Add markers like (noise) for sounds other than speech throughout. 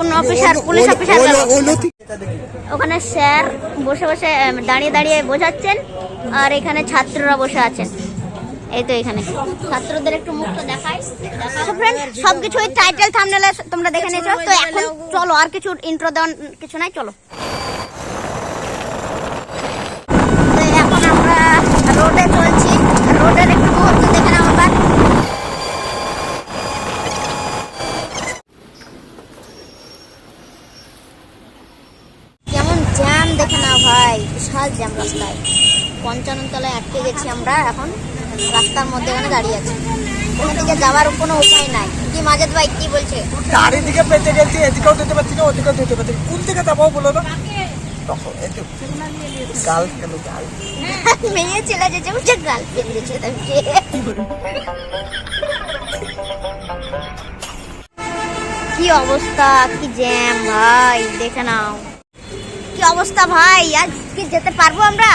কোন officer police officer ওখানে sir বসে বসে দাঁড়িয়ে দাঁড়িয়ে বোঝাচ্ছেন আর এখানে ছাত্ররা বসে আছেন। এই তো এখানে। ছাত্রদের একটু মুখটা দেখাই। ফ্রেন্ড সবকিছুই টাইটেল থামনেলে তোমরা দেখে নিয়েছো। তো এখন চলো আর কিছু ইন্ট্রো দেওয়ার কিছু নাই চলো তো এখন আমরা রোডে চলছি রোডের একটু মুহূর্ত দেখে নাও আবার কেমন জ্যাম দেখে না ভাই বিশাল জ্যাম রাস্তায়। পঞ্চান্ন তলায় আটকে গেছি আমরা এখন। রাস্তার মধ্যে এখানে দাঁড়িয়ে আছি। ওখান থেকে যাওয়ার কোনো উপায় নাই। কি মাজেদ ভাই কি বলছে? চারিদিকে পেতে গেছি এদিকেও যেতে পারছি না ওদিকেও যেতে পারছি না। কোন দিকে যাব বলো তখন যে গাল কেন গাল মেয়ে ছেলে বুঝছে গাল পেন্দেছে কি অবস্থা কি জ্যাম ভাই দেখে নাও। কি অবস্থা ভাই? আজ কি যেতে পারব আমরা?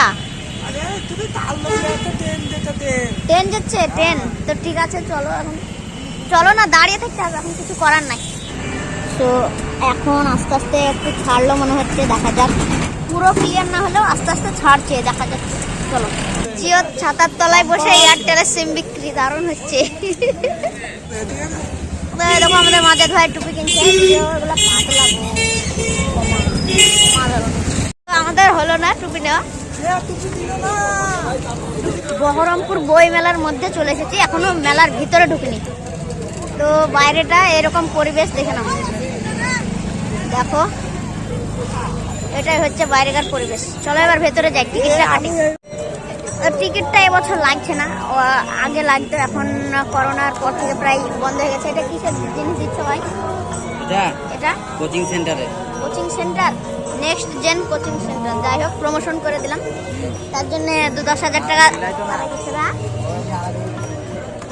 ট্রেন যাচ্ছে ট্রেন তো ঠিক আছে চলো এখন। চলো না দাঁড়িয়ে থাকতে হবে এখন কিছু করার নাই। তো এখন আস্তে আস্তে একটু ছাড়লো মনে হচ্ছে দেখা যাক। পুরো ক্লিয়ার না হলেও আস্তে আস্তে ছাড়ছে দেখা যাচ্ছে চলো। জিও ছাতার তলায় বসে এয়ারটেলের সিম বিক্রি দারুণ হচ্ছে। এরকম আমাদের মাঝে ধোয়া টুপি কিনছে এগুলো পাতলা গো। হলো না টুপি নেওয়া? বহরমপুর বই মেলার মধ্যে চলে এসেছি এখনও মেলার ভিতরে ঢুকিনি। তো বাইরেটা এরকম পরিবেশ দেখে নাও। দেখো এটাই হচ্ছে বাইরেকার পরিবেশ। চলো এবার ভেতরে যাই টিকিটটা কাটি। টিকিটটা এবছর লাগছে না আগে লাগতো এখন করোনার পর থেকে প্রায় বন্ধ হয়ে গেছে। এটা কিসের জিনিস দিচ্ছে ভাই? এটা? কোচিং সেন্টারে। Coaching centre? Next gen coaching centre যাই হোক প্রমোশন করে দিলাম। তার জন্য দু দশ হাজার টাকা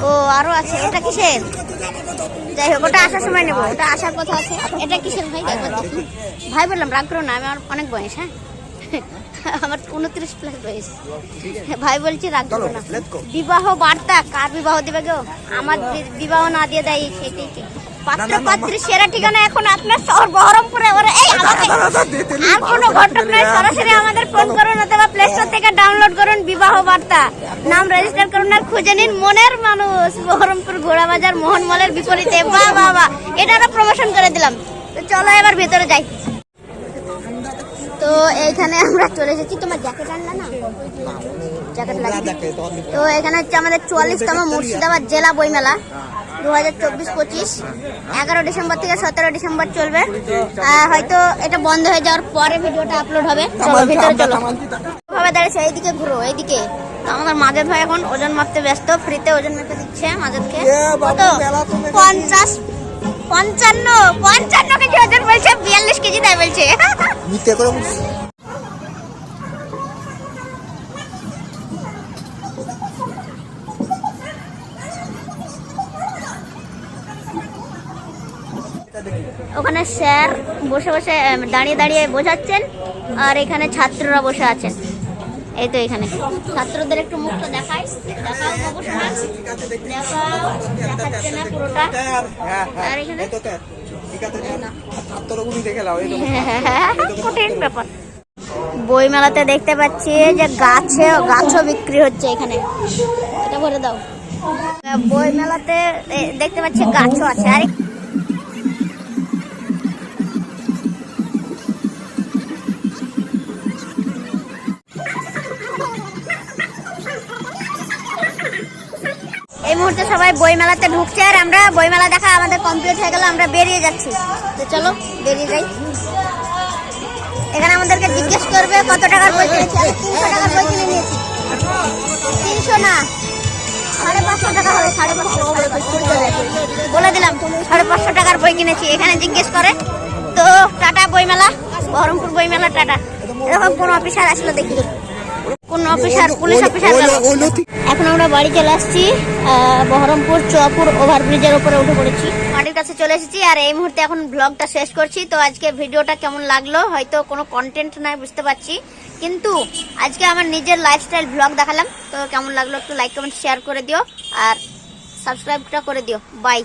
ও আরও আছে। ওটা কিসের? যাই হোক ওটা আসার সময় নেব। ওটা আসার কথা আছে। এটা কিসের ভাই? ভাই বললাম রাগ করো না আমি আমার অনেক বয়স হ্যাঁ? আমার উনত্রিশ প্লাস বয়স। ভাই বলছি রাগ করো না। বিবাহ বার্তা কার বিবাহ দেবে গো? আমার বিবাহ না দিয়ে দেয় সেটাই পাত্র পাত্রী সেরা ঠিকানা এখন আপনার শহর বহরমপুরে ওরা এই আমাকে আর কোনো ঘটক নয় সরাসরি আমাদের ফোন করুন অথবা প্লে স্টোর থেকে ডাউনলোড করুন বিবাহ বার্তা নাম রেজিস্টার করুন আর খুঁজে নিন মনের মানুষ বহরমপুর ঘোড়াবাজার মোহন মলের বিপরীতে বাহ বাহ বাহ এটা আমরা প্রমোশন করে দিলাম তো চলো এবার ভেতরে যাই তো এইখানে আমরা চলে এসেছি তোমার জ্যাকেট আনলা না জ্যাকেট লাগে তো এখানে হচ্ছে আমাদের চুয়াল্লিশতম মুর্শিদাবাদ জেলা বইমেলা দু হাজার চব্বিশ পঁচিশ এগারো ডিসেম্বর থেকে সতেরো ডিসেম্বর চলবে। হয়তো এটা বন্ধ হয়ে যাওয়ার পরে ভিডিওটা আপলোড হবে। চলো ভিতরে চলো। ভাবে দাঁড়িয়েছে এইদিকে ঘুরো এইদিকে। আমাদের মাজেদ ভাই এখন ওজন মাপতে ব্যস্ত ফ্রিতে ওজন মেপে দিচ্ছে মাজেদকে কত? পঞ্চাশ পঞ্চান্ন পঞ্চান্ন কেজি ওজন বলছে বিয়াল্লিশ কেজি তাই বলছে। ওখানে স্যার বসে বসে দাঁড়িয়ে দাঁড়িয়ে বোঝাচ্ছেন আর এখানে ছাত্ররা বসে আছেন। এই তো এখানে। ছাত্রদের একটু মুখটা দেখাই। দেখাও গবেষণা দেখাও দেখাচ্ছে না পুরোটা। আর এখানে? (laughs) কঠিন ব্যাপার। বই মেলাতে দেখতে পাচ্ছি যে গাছে গাছও বিক্রি হচ্ছে এখানে। এটা ভরে দাও। বই মেলাতে দেখতে পাচ্ছি গাছও আছে। আর মুহূর্তে সবাই বই মেলাতে ঢুকছে আর আমরা বই মেলা দেখা আমাদের কমপ্লিট হয়ে গেল, আমরা বেরিয়ে যাচ্ছি। তো চলো, বেরিয়ে যাই। এখানে আমাদেরকে জিজ্ঞেস করবে কত টাকার বই কিনেছি। তিনশো টাকার বই কিনে নিয়েছি। তিনশো না, সাড়ে পাঁচশো টাকা সাড়ে পাঁচশো বলে দিলাম, সাড়ে পাঁচশো টাকার বই কিনেছি। এখানে জিজ্ঞেস করে, তো টাটা বই মেলা বহরমপুর বই মেলা টাটা। এরকম কোন অফিসার আসলো দেখি। কোন অফিসার পুলিশ অফিসার এখন আমরা বাড়ি চলে আসছি বহরমপুর চুয়াপুর ওভারব্রিজের উপরে উঠে পড়েছি। বাড়ির কাছে চলে এসেছি আর এই মুহূর্তে এখন ব্লগটা শেষ করছি। তো আজকে ভিডিওটা কেমন লাগল? হয়তো কোনো কন্টেন্ট নাই বুঝতে পারছি। কিন্তু আজকে আমার নিজের লাইফস্টাইল ব্লগ দেখালাম। তো কেমন লাগল একটু লাইক কমেন্ট শেয়ার করে দিও। আর সাবস্ক্রাইবটা করে দিও। বাই